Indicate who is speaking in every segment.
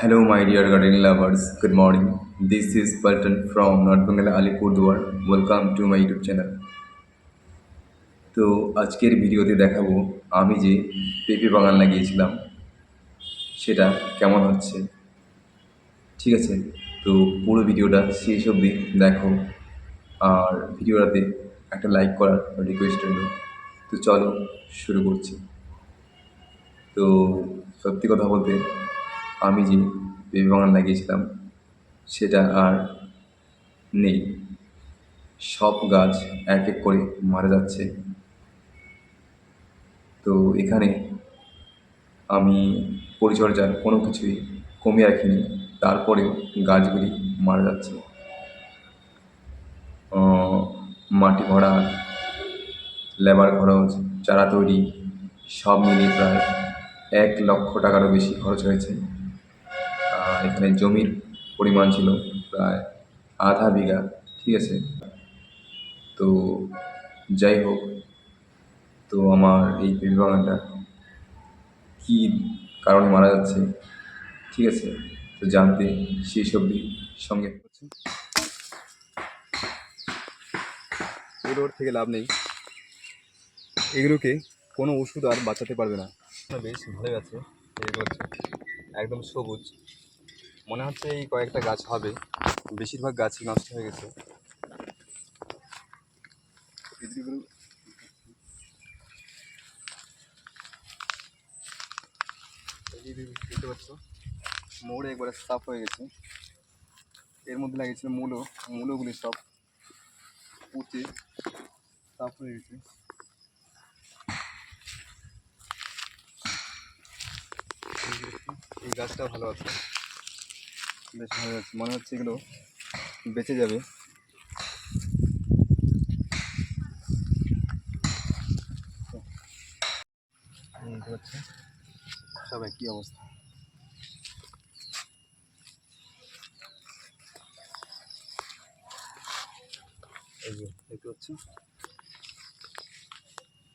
Speaker 1: Hello, my dear gardening lovers. Good morning. This is Paltan from North Bengal Alipurduar. Welcome to my YouTube channel. তো আজকের ভিডিওতে দেখাবো আমি যে পেঁপে বাগান লাগিয়েছিলাম সেটা কেমন হচ্ছে ঠিক আছে তো পুরো ভিডিওটা শেষ অবধি দেখো আর ভিডিওটাতে একটা লাইক করার রিকোয়েস্ট রইল তো চলো শুরু করছি তো সত্যি কথা বলতে আমি যে পেঁপে বাগান লাগিয়েছিলাম সেটা আর নেই। সব গাছ এক এক করে মারা যাচ্ছে। তো এখানে আমি পরিচর্যার কোনো কিছুই কমিয়ে রাখিনি, তারপরেও গাছগুলি মারা যাচ্ছে। মাটি ভরা, লেবার খরচ, চারা তৈরি, সব মিলিয়ে প্রায় এক লক্ষ টাকারও বেশি খরচ হয়েছে। এখানে জমির পরিমাণ ছিল প্রায় আধা বিঘা ঠিক আছে? তো যাই হোক তো আমার এই পেঁপে বাগানটা কী কারণে মারা যাচ্ছে ঠিক আছে? তো জানতে সেই সবজি সঙ্গে
Speaker 2: রোড থেকে লাভ নেই। এগুলোকে কোনো ওষুধ আর বাঁচাতে পারবে না। বেশ ভালোই আছে। এই একদম সবুজ। মনে হচ্ছে এই কয়েকটা গাছ হবে। বেশিরভাগ গাছই নষ্ট হয়ে গেছে। দেখতে পাচ্ছ, মোড় একবারে সাফ হয়ে গেছে। এর মধ্যে লাগিয়েছিল মূলো। মূলোগুলি সব পুঁতে সাফ হয়ে গেছে। এই গাছটাও ভালো আছে। বেশ ভালো যাচ্ছে মনে হচ্ছে এগুলো বেঁচে যাবে। সব একই অবস্থা। দেখতে পাচ্ছ?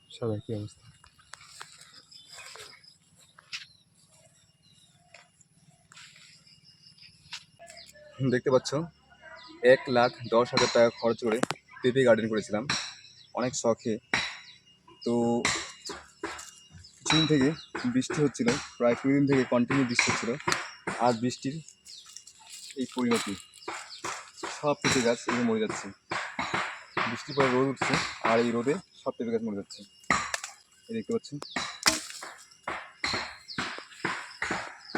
Speaker 2: সব একই অবস্থা। দেখতে পাচ্ছ, এক লাখ দশ হাজার টাকা খরচ করে পেঁপে গার্ডেন করেছিলাম। অনেক শখে। তো কিছুদিন থেকে বৃষ্টি হচ্ছিল, প্রায় কুড়ি দিন থেকে কন্টিনিউ বৃষ্টি হচ্ছিল। আর বৃষ্টির এই পরিণতি। সব পেঁপে গাছ এগুলো মরে যাচ্ছে। বৃষ্টির পরে রোদ উঠছে, আর এই রোদে সব পেঁপে গাছ মরে যাচ্ছে। এই দেখতে পাচ্ছেন।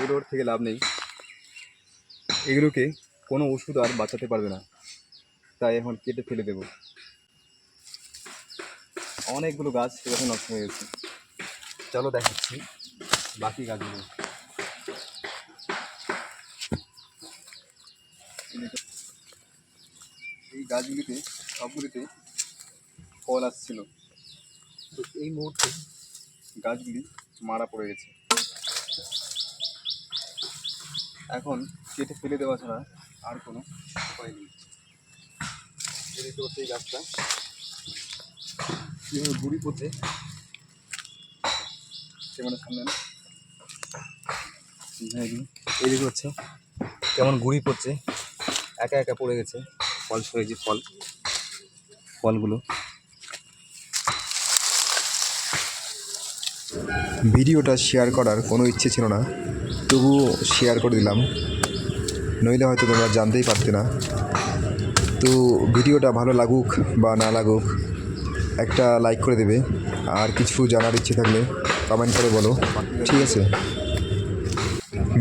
Speaker 2: এই রোড থেকে লাভ নেই। এগুলোকে কোনো ওষুধ আর বাঁচাতে পারবে না। তাই এখন কেটে ফেলে দেব। অনেকগুলো গাছ এরকম নষ্ট হয়ে গেছে। চলো দেখাচ্ছি বাকি গাছগুলো। এই এই গাছগুলিতে, সবগুলিতে ফল আসছিল। তো এই মুহূর্তে গাছগুলি মারা পড়ে গেছে। এখন কেটে ফেলে দেওয়া ছাড়া আর কোনো উপায় নেই। এই দেখতে পাচ্ছি এই গাছটা কীভাবে গুড়ি পড়ছে সেখানে সামনে না। এই দেখতে পাচ্ছ কেমন গুড়ি পড়ছে একা একা পড়ে গেছে। ফল হয়েছে ফল। ফলগুলো।
Speaker 3: ভিডিওটা শেয়ার করার কোনো ইচ্ছে ছিল না। তবুও শেয়ার করে দিলাম। নইলে হয়তো তোমরা জানতেই পারতে না। তো ভিডিওটা ভালো লাগুক বা না লাগুক, একটা লাইক করে দেবে। আর কিছু জানার ইচ্ছে থাকলে কমেন্ট করে বলো। ঠিক আছে?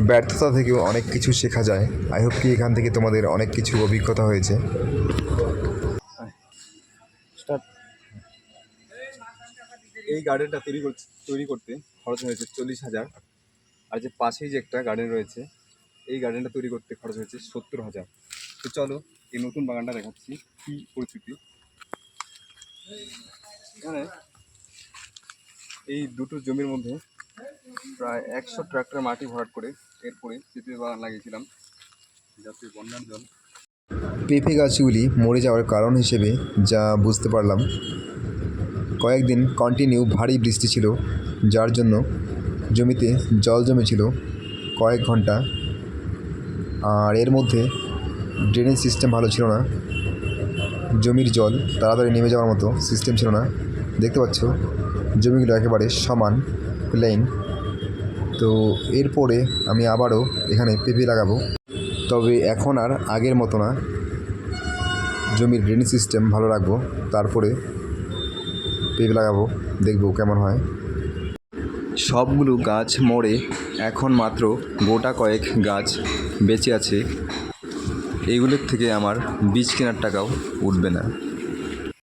Speaker 3: ব্যর্থতা থেকেও অনেক কিছু শেখা যায়। আই হোপ কি এখান থেকে তোমাদের অনেক কিছু অভিজ্ঞতা হয়েছে।
Speaker 2: এই গার্ডেনটা তৈরি তৈরি করতে খরচ হয়েছে চল্লিশ হাজার। আর যে পাশেই যে একটা গার্ডেন রয়েছে, এই গার্ডেনটা তৈরি করতে খরচ হয়েছে সত্তর হাজার। তো চলো, এই নতুন বাগানটা দেখাচ্ছি, কী পরিস্থিতি? এখানে এই দুটো জমির মধ্যে প্রায় একশো ট্রাক্টর মাটি ভরাট করে এরপরে পেঁপে বাগান লাগিয়েছিলাম, যাতে বন্যার জল
Speaker 3: পেঁপে গাছগুলি মরে যাওয়ার কারণ হিসেবে যা বুঝতে পারলাম কয়েকদিন কন্টিনিউ ভারী বৃষ্টি ছিল, যার জন্য জমিতে জল জমেছিল কয়েক ঘণ্টা। আর এর মধ্যে ড্রেনেজ সিস্টেম ভালো ছিল না। জমির জল তাড়াতাড়ি নেমে যাওয়ার মতো সিস্টেম ছিল না। দেখতে পাচ্ছ, জমিগুলো একেবারে সমান প্লেন তো এরপরে আমি আবারও এখানে পেঁপে লাগাবো। তবে এখন আর আগের মতো না। জমির ড্রেনেজ সিস্টেম ভালো রাখব। তারপরে পেঁপে লাগাবো, দেখব কেমন হয়। সবগুলো গাছ মরে, এখন মাত্র গোটা কয়েক গাছ বেঁচে আছে। এগুলোর থেকে আমার বীজ কেনার টাকাও উঠবে না।